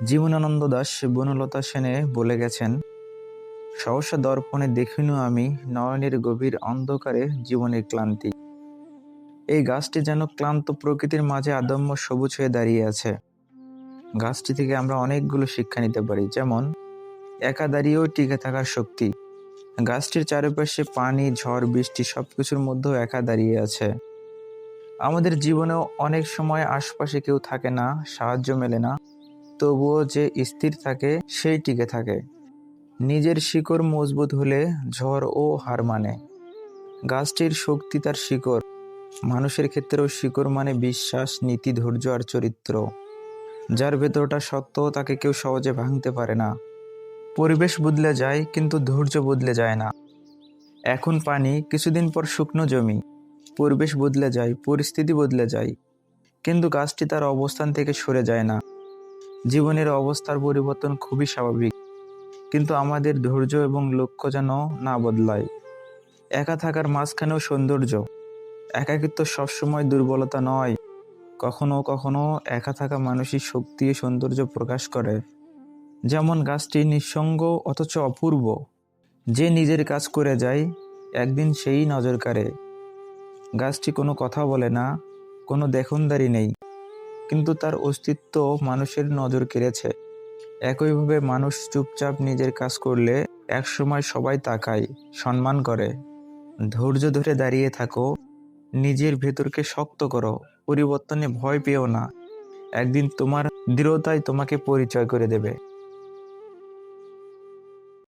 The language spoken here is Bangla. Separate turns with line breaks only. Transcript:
জীবনানন্দ দাস বনলতা সেনে বলে গেছেন, সহসা দর্পণে দেখিনু আমি নয়নের গভীর অন্ধকারে জীবনের ক্লান্তি। এই গাছটি যেন ক্লান্ত প্রকৃতির মাঝে আদম্য সবুজ হয়ে দাঁড়িয়ে আছে। গাছটি থেকে আমরা অনেকগুলো শিক্ষা নিতে পারি, যেমন একা দাঁড়িয়েও টিকে থাকার শক্তি। গাছটির চারপাশে পানি, ঝড়, বৃষ্টি সবকিছুর মধ্যেও একা দাঁড়িয়ে আছে। আমাদের জীবনেও অনেক সময় আশপাশে কেউ থাকে না, সাহায্য মেলে না। তবুও যে স্থির থাকে, সেই টিকে থাকে। নিজের শিকড় মজবুত হলে ঝড় ও হার মানে। গাছটির শক্তি তার শিকড়। মানুষের ক্ষেত্রেও শিকড় মানে বিশ্বাস, নীতি, ধৈর্য আর চরিত্র। যার ভেতরটা সত্য, তাকে কেউ সহজে ভাঙতে পারে না। পরিবেশ বদলে যায়, কিন্তু ধৈর্য বদলে যায় না। এখন পানি, কিছুদিন পর শুকনো জমি। পরিবেশ বদলে যায়, পরিস্থিতি বদলে যায়। কিন্তু গাছটি তার অবস্থান থেকে সরে যায় না। জীবনের অবস্থার পরিবর্তন খুবই স্বাভাবিক। কিন্তু আমাদের ধৈর্য এবং লক্ষ্য যেন না বদলায়। একা থাকার মাঝখানেও সৌন্দর্য। একাকিত্ব সবসময় দুর্বলতা নয়। কখনো কখনো একা থাকা মানসিক শক্তি সৌন্দর্য প্রকাশ করে। যেমন গাছটি নিঃসঙ্গ অথচ অপূর্ব। যে নিজের কাজ করে যায়, একদিন সেই নজর কাড়ে। গাছটি কোনো কথা বলে না, কোনো দেখনদারি নেই। কিন্তু তার অস্তিত্ব মানুষের নজর কেড়েছে। একইভাবে মানুষ চুপচাপ নিজের কাজ করলে একসময় সবাই তাকায়, সম্মান করে। ধৈর্য ধরে দাঁড়িয়ে থাকো, নিজের ভেতরকে শক্ত করো, পরিবর্তনে ভয় পেও না। একদিন তোমার দৃঢ়তাই তোমাকে পরিচয় করে দেবে।